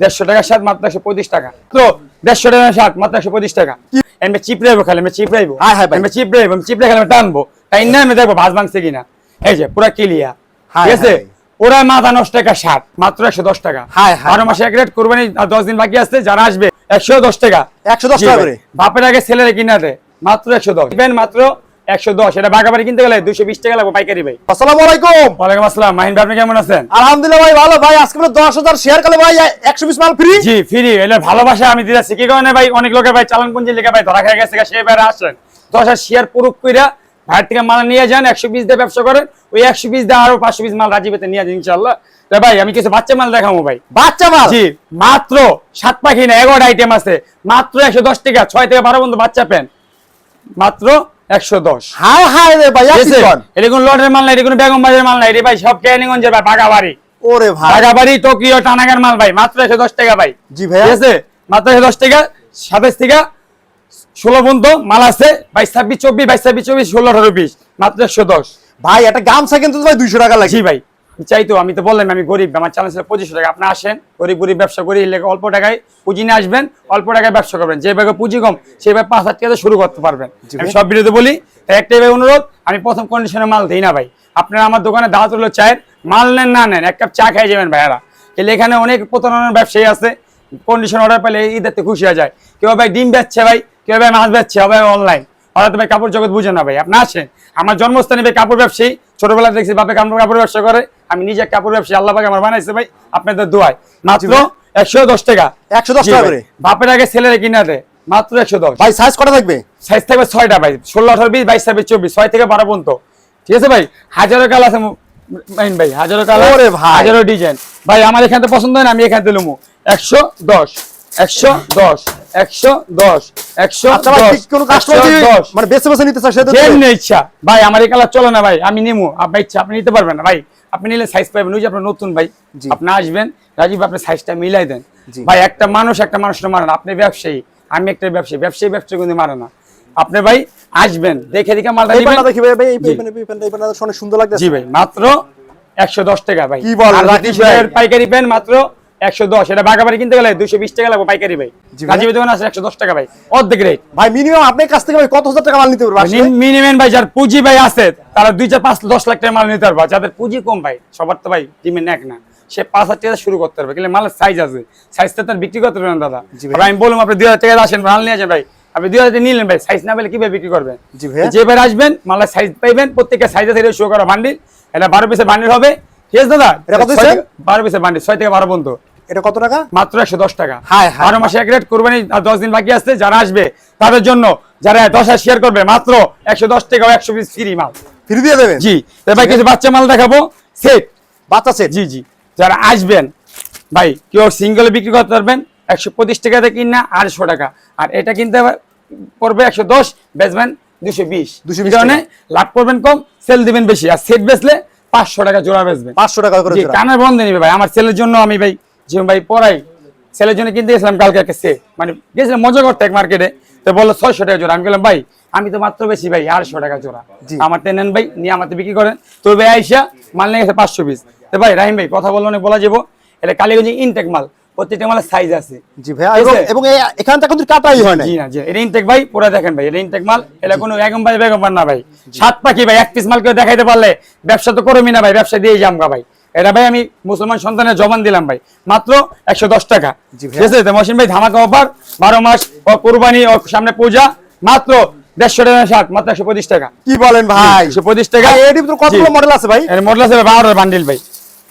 দেড়শো টাকার শার্ট মাত্র একশো পঁচিশ টাকা। তো দেড়শো টাকার শার্ট মাত্র একশো পঁচিশ টাকা। আমি চিপ রাইবো খালি আমি চিপ রাইবো হ্যাঁ, হ্যাঁ আমি চিপ রাইবো আমি চিপ রেখে আমি টানবো। তাই না আমি দেখব ভাজ ভাঙছে কিনা। এই যে পুরা ক্লিয়ার হ্যাঁ, ঠিক আছে? ওরা মাথা নষ্ট টাকা শার্ট মাত্র একশো দশ টাকা। হ্যাঁ, হ্যাঁ। বারো মাসে এক রেট কোরবানি দশ দিন বাকি আছে যারা আসবে একশো দশ টাকা। একশো দশ টাকা করে। বাপের আগে ছেলেরা কিনা দেয় মাত্র একশো দশ। মাত্র একশো দশ এটা বাগাবাড়ি কিনতে গেলে দুশো বিশ টাকা লাগবে পাইকারি ভাই। আসসালামু আলাইকুম। ওয়ালাইকুম আসসালাম। মাহিন ভাই আপনি কেমন আছেন? আলহামদুলিল্লাহ ভাই ভালো। ভাই আজকে শেয়ার ভাই মাল ফ্রি জি ফ্রি এটা ভালোবাসা আমি দিতেছি কি কারণে ভাই? অনেক লোকে ভাই চালান লেখা ভাই ধরা খেয়ে গেছে সে বাইরে আসেন। দশ হাজার শেয়ার পুরুক কইরা ভাইয়ের থেকে মাল নিয়ে যান একশো বিশ দিয়ে ব্যবসা করেন। ওই একশো বিশ দিয়ে আরও পাঁচশো বিশ মাল রাজি পেতে নিয়ে যান ভাই আমি কিছু বাচ্চা মাল দেখাবো ভাই। বাচ্চা মাল? জি মাত্র সাত পাখি না এগারোটা আইটেম আছে। মাত্র একশো দশ টাকা ছয় থেকে বারো বন্ধু বাচ্চা পেন। মাত্র রে ভাই ঠিক আছে? এটা কোনো লটের মাল নাই এটা কোনো বেগম বাজারের মাল নাই এটা ভাই সব ভাই ওরে ভাই। টোকিও টানাগার মাল ভাই মাত্র টাকা ভাই। জি। ঠিক আছে? মাত্র টাকা টাকা ষোলো পর্যন্ত মাল আছে বাইশ ছাব্বিশ চব্বিশ বাইশ ছাব্বিশ চব্বিশ ষোলো আঠারো বিশ মাত্র একশো দশ। ভাই একটা গামছা কিন্তু ভাই দুইশো টাকা লাগে। ভাই। আমি চাই তো আমি তো বললাম আমি গরিব আমার চ্যানেল ছিল পঁচিশশো টাকা। আপনি আসেন গরিব গরিব ব্যবসা করি এলে অল্প টাকায় পুঁজি নিয়ে আসবেন অল্প টাকায় ব্যবসা করবেন। যেভাবে পুঁজি কম সেই ভাবে পাঁচ হাজার টাকা শুরু করতে পারবেন। আমি সব ভিডিওতে বলি তাই একটাই ভাই অনুরোধ আমি প্রথম কন্ডিশনে মাল দিই না ভাই। আপনারা আমার দোকানে দাওয়াত হলো চায়ের মাল নেন না নেন এক কাপ চা খাই যাবেন ভাইয়ারা। এলে এখানে অনেক প্রতারণার ব্যবসায়ী আছে কন্ডিশন অর্ডার পেলে ঈদেতে খুশি হয়ে যায়। কেউ ভাই ডিম বেচছে ভাই কেউ ভাই মাছ বেচছে ভাই অনলাইন তো ভাই কাপড় জগৎ বুঝে না ভাই আপনি আসেন। আমার জন্মস্থানে ভাই কাপড় ব্যবসায়ী ছোটবেলা দেখছি বাপে কাপড় কাপড় ব্যবসা করে আমি নিজে কাপড় ব্যবসায়ী আল্লাহ পাকে আমার বানাইছে ভাই আপনাদের দোয়ায়। মাত্র একশো দশ টাকা। 110 জি টাকা করে। বাপের আগে ছেলেরা কিনা দেয় মাত্র একশো দশ। ভাই সাইজ কটা থাকবে? সাইজ থাকবে ছয়টা ভাই ষোলো আঠারো বিশ বাইশ ছাব্বিশ চব্বিশ ছয় থেকে বারো পর্যন্ত। ঠিক আছে ভাই? হাজারো কাল আছে মাইন ভাই হাজারো কাল। হাজারো ডিজাইন ভাই আমার এখানে পছন্দ হয় না আমি এখানে দিলুমু একশো দশ একশো দশ একশো দশ একশো আচ্ছা দশ একশো দশ। মানে বেছে বেছে নিতে সেটা ইচ্ছা। ভাই আমার এই কালার চলে না ভাই আমি নিমু। আপনার ইচ্ছা আপনি নিতে পারবেন না ভাই। আপনি নিলে সাইজ পাবেন ওই যে আপনার নতুন ভাই আপনি আসবেন রাজীব আপনি সাইজটা মিলাই দেন ভাই একটা মানুষ একটা মানুষটা মারে না আপনি ব্যবসায়ী আমি একটা ব্যবসায়ী ব্যবসায়ী ব্যবসায়ী কিন্তু মারে না আপনি ভাই আসবেন দেখে দেখে মালটা নিবেন দেখি ভাই ভাই এই পেনটা অনেক সুন্দর লাগছে জি ভাই মাত্র একশো দশ টাকা ভাই কি বল পাইকারি পেন মাত্র একশো দশ এটা বাগাবাড়ি কিনতে গেলে দুশো বিশ টাকা লাগবে পাইকারি ভাই। জি দোকান আছে একশো দশ টাকা ভাই। অর্ধেক রেট ভাই মিনিমাম আপনার কাছ থেকে ভাই কত হাজার টাকা মাল নিতে পারবে? মিনিমাম ভাই যার পুঁজি ভাই আছে তারা দুই চার পাঁচ দশ লাখ টাকা মাল নিতে পারবে। যাদের পুঁজি কম ভাই সবার তো ভাই এক না। সে পাঁচ হাজার টাকা শুরু করতে পারবে। কিন্তু মালের সাইজ আছে। সাইজটা তার বিক্রি করতে পারবেন দাদা। আমি বললাম আপনি দুই হাজার টাকা আসেন মাল নিয়ে আসেন ভাই। আপনি দুই হাজার নিলেন ভাই সাইজ না পেলে কীভাবে বিক্রি করবেন? জি যে ভাই আসবেন মালের সাইজ পাইবেন প্রত্যেকের সাইজে থেকে শো করা বান্ডিল এটা বারো পিসের বান্ডিল হবে। ঠিক আছে দাদা? বারো পিসের বান্ডিল ছয় থেকে বারো পর্যন্ত। এটা কত টাকা? মাত্র একশো দশ টাকা। হায়। বারো মাসে এক রেট কোরবানি দশ দিন বাকি আছে যারা আসবে তাদের জন্য যারা দশ হাজার শেয়ার করবে মাত্র একশো দশ টাকা একশো পিস ফ্রি মাল। ফ্রি দিয়ে দেবেন? জি। এবার কিছু বাচ্চা মাল দেখাবো? সেট বাচ্চা সেট জি জি। যারা আসবেন ভাই কেউ সিঙ্গেল বিক্রি করতে পারবেন একশো পঁচিশ টাকাতে কিনা আড়শো টাকা। আর এটা কিনতে পড়বে একশো দশ বেচবেন দুশো বিশ। 220 কারণে লাভ করবেন কম সেল দিবেন বেশি। আর সেট বেচলে পাঁচশো টাকা জোড়া বেচবেন পাঁচশো টাকা করে কানের বন্ধ নিবে ভাই। আমার সেলের জন্য আমি ভাই যেমন ভাই পড়াই ছেলের জন্য কিনতে গেছিলাম কালকে একটা সেট মানে গেছিলাম মজা করতে এক মার্কেটে তো বলল ছয়শো টাকা জোড়া। আমি বললাম ভাই আমি তো মাত্র বেশি ভাই আড়শো টাকা জোড়া। আমার নেন ভাই নিয়ে আমাদের বিক্রি করেন। তো ভাই আইসা মাল নিয়ে গেছে পাঁচশো পিস তো ভাই রাহিম ভাই কথা বলল অনেক বলা যাব। এটা কালীগঞ্জে ইনটেক মাল প্রত্যেকটা মালের সাইজ আছে। জি এবং কিন্তু কাটাই হয় না জি না জি এটা ইনটেক ভাই পুরো দেখেন ভাই এটা ইনটেক মাল। এটা কোনো ভাই বেগম না ভাই। সাত পাখি ভাই এক পিস মাল কেউ দেখাইতে পারলে ব্যবসা তো করবি না ভাই ব্যবসা দিয়ে জামগা ভাই। এটা ভাই আমি মুসলমান সন্তানের জবান দিলাম ভাই। মাত্র একশো দশ টাকা। ঠিক আছে মহসিন ভাই ধামাকা অফার। বারো মাস ও কুরবানি ও সামনে পূজা। মাত্র দেড়শো টাকা শার্ট মাত্র একশো পঁচিশ টাকা। কি বলেন ভাই? একশো পঁচিশ টাকা। কতগুলো মডেল আছে ভাই? মডেল আছে বারোটার বান্ডিল ভাই।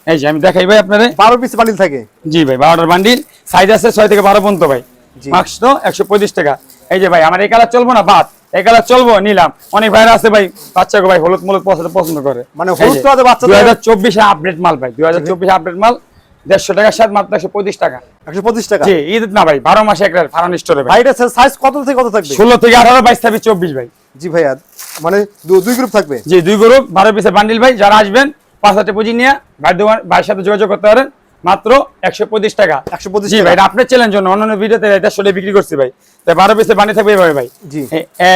এই যে আমি দেখাই ভাই আপনারে। বারো পিস বান্ডিল থাকে। জি ভাই বারোটার বান্ডিল সাইজ আছে ছয় থেকে বারো পর্যন্ত ভাই। তো একশো পঁচিশ টাকা। এই যে ভাই আমার এই কালার চলবো না? বাদ। এই কালার চলবো নিলাম। অনেক ভাইরা আছে ভাই বাচ্চাকে ভাই হলুদ মলুদ পছন্দ করে। মানে হলুদ তো আছে বাচ্চাদের- দুই হাজার চব্বিশে আপডেট মাল ভাই দুই হাজার চব্বিশে আপডেট মাল দেড়শো টাকার সাথে মাত্র একশো পঁচিশ টাকা। একশো পঁচিশ টাকা? জি ঈদ না ভাই বারো মাসে এক ফারান স্টোরে ভাই। এটা সাইজ কত থেকে কত থাকবে? ষোলো থেকে আঠারো বাইশ ছাব্বিশ চব্বিশ ভাই। জি ভাইয়া মানে দুই গ্রুপ থাকবে? জি দুই গ্রুপ বারো পিসের বান্ডিল ভাই যারা আসবেন পাঁচ হাজার পুঁজি নিয়ে ভাই দোকান ভাইয়ের সাথে যোগাযোগ করতে পারেন। মাত্র একশো পঁচিশ টাকা। 125 জি টাকা। ভাই আপনার চ্যালেঞ্জ জন্য অন্যান্য ভিডিওতে দেড়শো বিক্রি করছি ভাই। তাই বারো পিসের বান্ডিল থাকবে এভাবে ভাই। জি।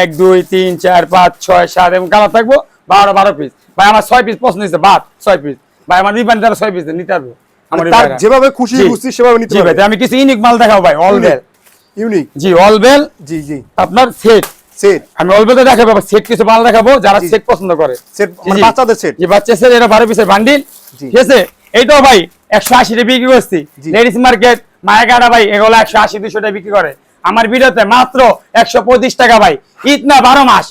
এক দুই তিন চার পাঁচ ছয় সাত এবং কালার থাকব বারো বারো পিস ভাই আমার ছয় পিস পছন্দ হয়েছে বাদ ছয় পিস ভাই আমার দুই বান্ডিল ছয় পিস নিতে পারব। আমার যেভাবে খুশি খুশি সেভাবে নিতে পারবে। আমি কিছু ইউনিক মাল দেখাবো ভাই অল বেল ইউনিক জি অল বেল জি জি। আপনার সেট সেট আমি অল দেখাবো সেট কিছু মাল দেখাবো যারা সেট পছন্দ করে। সেট মানে বাচ্চাদের সেট যে বাচ্চা সেট এটা বারো পিসের বান্ডিল ঠিক আছে? এইটাও ভাই একশো আশি টাকা বিক্রি করছি। লেডিস মার্কেট মায়াগাড়া ভাই এগুলো একশো আশি দুশো টাকা বিক্রি করে। আমার ভিডিওতে মাত্র একশো পঁচিশ টাকা ভাই। ঈদ না বারো মাস।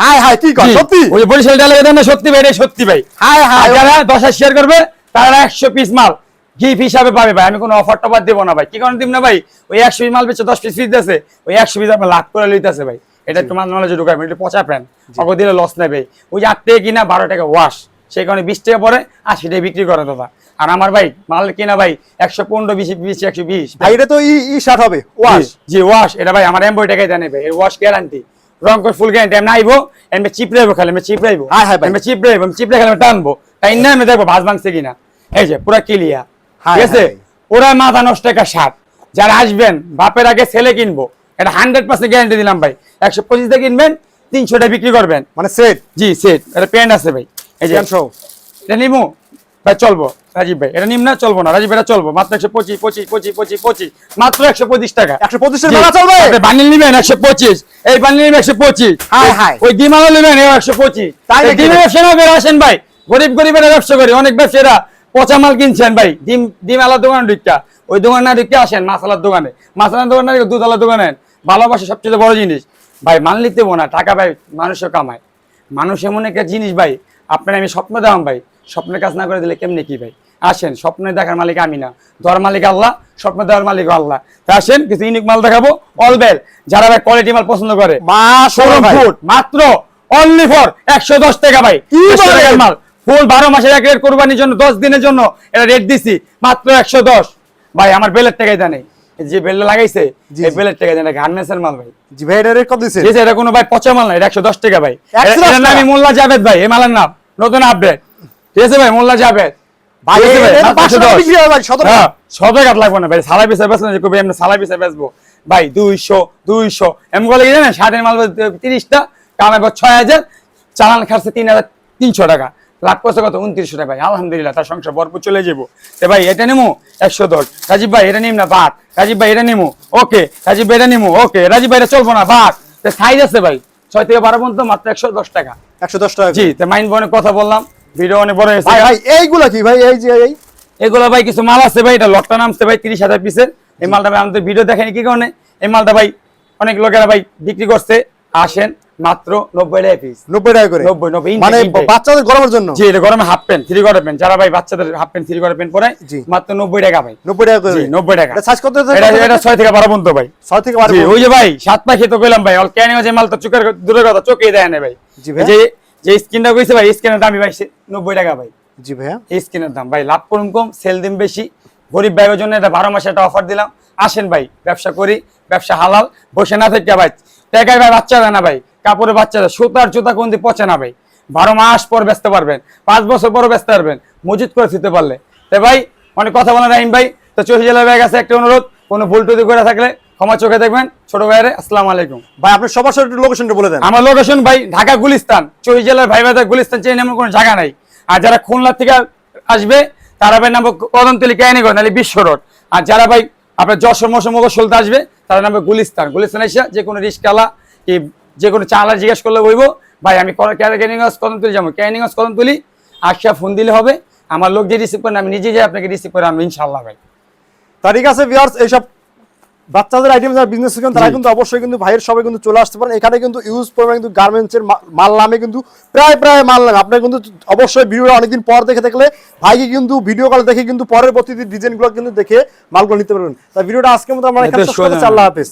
হাই হাই কি কর সত্যি? ওই বরিশাল ডালে না সত্যি ভাই এটা সত্যি ভাই। Hi hi. যারা দশ শেয়ার করবে তারা একশো পিস মাল। গিফট হিসাবে পাবে ভাই আমি কোনো অফার টফার দেবো না ভাই। কি কারণ দিব না ভাই? ওই একশো পিস মাল বেচে দশ পিস ফিস আছে ওই একশো পিস আপনার লাভ করে লইতেছে ভাই। এটা নলেজে এটা পচা প্যান অগো দিলে লস নেবে ওই যে আট টাকা কিনা বারো টাকা ওয়াশ সেই কারণে বিশ টাকা পরে আশি টাকা বিক্রি করে দাদা। আর আমার ভাই মাল কেনা ভাই একশো পনেরো বিশ বিশ একশো বিশ। ভাই এটা তো ই শার্ট হবে ওয়াশ জি, ওয়াশ এটা ভাই আমার এমবই টাকাই দেন ভাই এর ওয়াশ গ্যারান্টি রং করে ফুল গ্যারান্টি আমি আইবো এমনি চিপ রাইবো খালি আমি চিপ রাইবো। হায় হায় আমি চিপ রাইবো আমি চিপ রেখে আমি টানবো। তাই না আমি দেখব ভাজ ভাঙছে কিনা। এই যে পুরা ক্লিয়ার ঠিক আছে? ওরা মাথা নষ্ট একটা সাপ যারা আসবেন বাপের আগে ছেলে কিনবো। এটা হান্ড্রেড পার্সেন্ট গ্যারান্টি দিলাম ভাই। একশো পঁচিশ দিয়ে কিনবেন তিনশোটা বিক্রি করবেন। মানে সেট জি সেট এটা প্যান্ট আছে ভাই। এই যে এটা নিমু। ভাই চলবো। রাজীব ভাই এটা নিম না চলবো না। রাজীব এটা চলবো। মাত্র একশো পঁচিশ পঁচিশ পঁচিশ পঁচিশ পঁচিশ। মাত্র একশো পঁচিশ টাকা। 125 এর জি। মেলা চলবে? আপনি নিবেন একশো পঁচিশ। এই নিবেন একশো পঁচিশ। হায় হায়। ওই নিবেন একশো পঁচিশ। তাই ডিমের ব্যবসা না করে আসেন ভাই। গরিব গরিবের ব্যবসা করি। অনেক ব্যবসায়ীরা পচা মাল কিনছেন ভাই। ডিম ডিম আলার দোকান ঢুকা ওই দোকান না ঢুকে আসেন মাসালার দোকানে। মাসালার দোকান না দুধ আলার দোকানে। ভালোবাসা সবচেয়ে বড় জিনিস। ভাই মাল নিতে না। টাকা ভাই মানুষও কামায়। মানুষ এমন একটা জিনিস ভাই আপনার আমি স্বপ্ন দেওয়াম ভাই। স্বপ্নের কাজ না করে দিলে কেমনে কি ভাই? আসেন স্বপ্নে দেখার মালিক আমি না। দেওয়ার মালিক আল্লাহ স্বপ্ন দেওয়ার মালিক আল্লাহ। তা আসেন কিছু ইউনিক মাল দেখাবো। অল বেল যারা ভাই কোয়ালিটি মাল পছন্দ করে। মাত্র অনলি ফর একশো দশ টাকা ভাই। কি 100 বলেন? টাকার মাল। ফুল বারো মাসের এক রেট কোরবানির জন্য দশ দিনের জন্য এটা রেট দিছি মাত্র একশো দশ। ভাই আমার বেলের টাকাই জানে যে বেলটা লাগাইছে এই বেলের টাকা জানে গার্মেন্টস এর মাল ভাই। জি ভাই এটা রেট কত আছে এটা কোনো ভাই পচা মাল না এটা একশো দশ টাকা ভাই। 110 এটার নামই মোল্লা জাভেদ ভাই এই মালের নাম। নতুন আপডেট ঠিক আছে ভাই মোল্লা জাভেদ ভাই ঠিক আছে ভাই, এটা মাত্র 500 টাকা 110 বিক্রি হয় ভাই 17 শত কাট লাগবে না ভাই সালাই পিসে বেচলে যে কবি এমনি সালাই পিসে বেচবো। ভাই দুইশো দুইশো। এমন বলে কি জানেন সাড়ে মাল তিরিশটা ছয় হাজার চালান খাচ্ছে তিন হাজার তিনশো টাকা। লাভ করছে কত? উনত্রিশশো টাকা ভাই আলহামদুলিল্লাহ তার সংসার ভরপুর চলে যাব। তো ভাই এটা নিমু একশো দশ। রাজীব ভাই এটা নিম না বাদ। রাজীব ভাই এটা নিমু ওকে। রাজীব ভাই এটা নিমু ওকে। রাজীব ভাই এটা চলবো না বাদ। সাইজ আছে ভাই ছয় থেকে বারো পর্যন্ত মাত্র একশো দশ টাকা। 110 টাকা জি তো মাইন্ড বনে কথা বললাম ভিডিও অনেক বড় হয়েছে। ভাই ভাই এইগুলা কি ভাই? এই যে এই এগুলা ভাই কিছু মাল আছে ভাই এটা লটটা নামছে ভাই তিরিশ হাজার পিসের এই মালটা ভাই আমাদের ভিডিও দেখেনি কি কারণে? এই মালটা ভাই অনেক লোকেরা ভাই বিক্রি করছে আসেন মাত্র নব্বই টাকা পিস 90 টাকা করে? 90, 90, মানে বাচ্চাদের গরমের জন্য? জি এটা গরমে হাফ প্যান্ট থ্রি প্যান্ট যারা ভাই বাচ্চাদের হাফ প্যান্ট থ্রি প্যান্ট পরে মাত্র নব্বই টাকা ভাই। 90 টাকা করে? জি নব্বই টাকা। এটা সাইজ কত এটা এটা ছয় থেকে বারো পর্যন্ত ভাই। 6 থেকে 12 জি ওই যে ভাই সাত পাখি তো কইলাম ভাই অল ক্যানিং যে মাল তো চোখের দূরের কথা চোখে দেয় না ভাই। জি ভাই। যে যে স্কিনটা কইছে ভাই স্কিনের দামই ভাই নব্বই টাকা ভাই। জি ভাইয়া। এই স্কিনের দাম ভাই লাভ করুন কম সেল দিন বেশি। গরিব ভাইয়ের জন্য এটা বারো মাসে একটা অফার দিলাম। আসেন ভাই ব্যবসা করি ব্যবসা হালাল বসে না থেকে ভাই। টাকায় ভাই বাচ্চা দেয় না ভাই। কাপড়ে বাচ্চারা সুতার জুতা কোন দিয়ে পচে না ভাই? বারো মাস পর ব্যস্ত পারবেন পাঁচ বছর পর ব্যস্ত পারবেন মজুত করে দিতে পারলে। তো ভাই অনেক কথা বলেন রাহিম ভাই তো চৌষি জেলার ভাই কাছে একটা অনুরোধ কোনো ভুল টুতি করে থাকলে ক্ষমা চোখে দেখবেন। ছোট ভাইয়ের আসসালামু আলাইকুম। ভাই আপনি সবার সাথে লোকেশনটা বলে দেন। আমার লোকেশন ভাই ঢাকা গুলিস্তান। চৌষি জেলার ভাই ভাই গুলিস্তান চেন এমন কোনো জায়গা নাই। আর যারা খুলনা থেকে আসবে তারা ভাই নামবে কদমতলি কেয়ানিগঞ্জ নাহলে বিশ্ব রোড। আর যারা ভাই আপনার যশোর মশো মগসলতে আসবে তারা নামবে গুলিস্তান। গুলিস্তান এসে যে কোনো রিস্কালা কি যে কোনো চালা জিজ্ঞেস করলে বলব ভাই আমি ক্যানিগঞ্জ কদমতলি যাব। ক্যানিগঞ্জ কদমতলি আসিয়া ফোন দিলে হবে। আমার লোক যে রিসিভ করেন আমি নিজে যাই আপনাকে রিসিভ করে আনব ইনশাল্লাহ ভাই। তা ঠিক আছে ভিউয়ার্স এইসব বাচ্চাদের আইটেম যারা বিজনেস করেন তারা কিন্তু অবশ্যই কিন্তু ভাইয়ের সবাই কিন্তু চলে আসতে পারেন। এখানে কিন্তু ইউজ পরিমাণ কিন্তু গার্মেন্টসের মাল নামে কিন্তু প্রায় প্রায় মাল নামে। আপনার কিন্তু অবশ্যই ভিডিওটা অনেকদিন পর দেখে থাকলে ভাইকে কিন্তু ভিডিও কল দেখে কিন্তু পরের প্রতিটি ডিজাইনগুলো কিন্তু দেখে মালগুলো নিতে পারবেন। তা ভিডিওটা আজকের মতো আমরা এখানে। আল্লাহ হাফেজ।